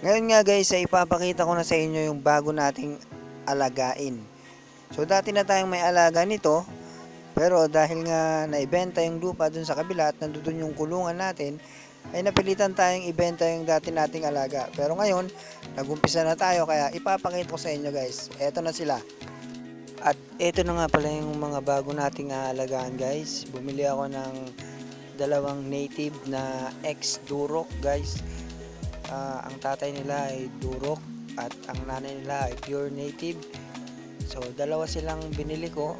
Ngayon nga guys, ay ipapakita ko na sa inyo yung bago nating alagain. So dati na tayong may alaga nito, pero dahil nga naibenta yung lupa dun sa kabila at nandun yung kulungan natin, ay napilitan tayong ibenta yung dati nating alaga. Pero ngayon, nagumpisa na tayo kaya ipapakita ko sa inyo guys. Eto na sila. At eto na nga pala yung mga bago nating aalagaan guys. Bumili ako ng dalawang native na ex-durok guys. Ah, ang tatay nila ay durok at ang nanay nila ay pure native. So dalawa silang binili ko.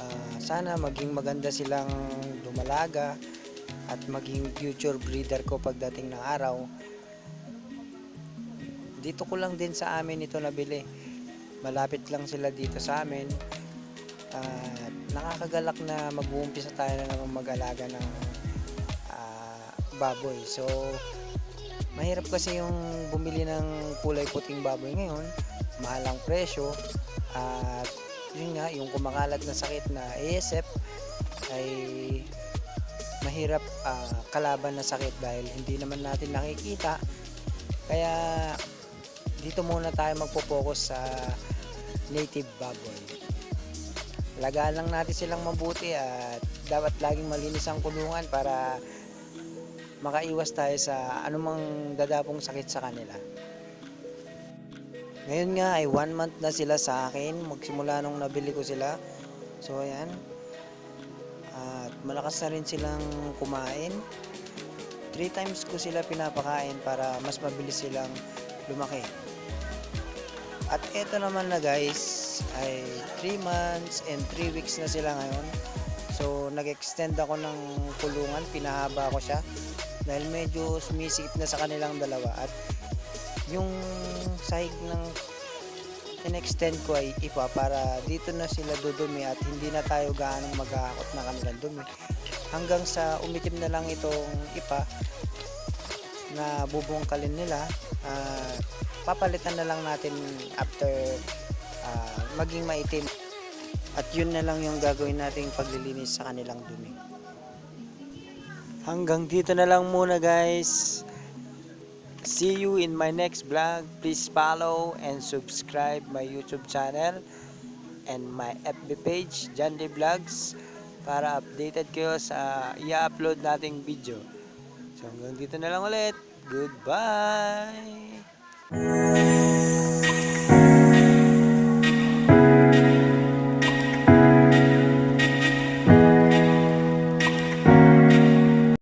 Ah, sana maging maganda silang lumalaga at maging future breeder ko pagdating ng araw. Dito ko lang din sa amin ito nabili. Malapit lang sila dito sa amin. At nakakagalak na mag-uumpisa tayo na mag-alaga ng ah, baboy. So, mahirap kasi yung bumili ng kulay puting baboy ngayon. Mahal ang presyo. At yun nga, yung kumakalat na sakit na ASF ay mahirap ah, kalaban na sakit dahil hindi naman natin nakikita. Kaya dito muna tayo magpo-focus sa native baboy. Lagaan lang natin silang mabuti at dapat laging malinis ang kulungan para makaiwas tayo sa anumang dadapong sakit sa kanila. Ngayon nga ay one month na sila sa akin magsimula nung nabili ko sila. So ayan. At malakas na rin silang kumain. Three times ko sila pinapakain para mas mabilis silang lumaki. At eto naman na guys ay 3 months and 3 weeks na sila ngayon. So nag-extend ako ng kulungan, pinahaba ko siya. Dahil medyo sumisikip na sa kanilang dalawa. At yung sahig ng in-extend ko ay ipa para dito na sila dudumi at hindi na tayo gaanong maghahakot na kanilang dumi. Hanggang sa umitim na lang itong ipa na bubungkalin nila ah, papalitan na lang natin after ah, maging maitim at yun na lang yung gagawin nating paglilinis sa kanilang dumi hanggang dito na lang muna guys See you in my next vlog. Please follow and subscribe my YouTube channel and my FB page, Jandy Vlogs, para updated kayo sa i-upload nating video. So hanggang dito na lang ulit. Goodbye!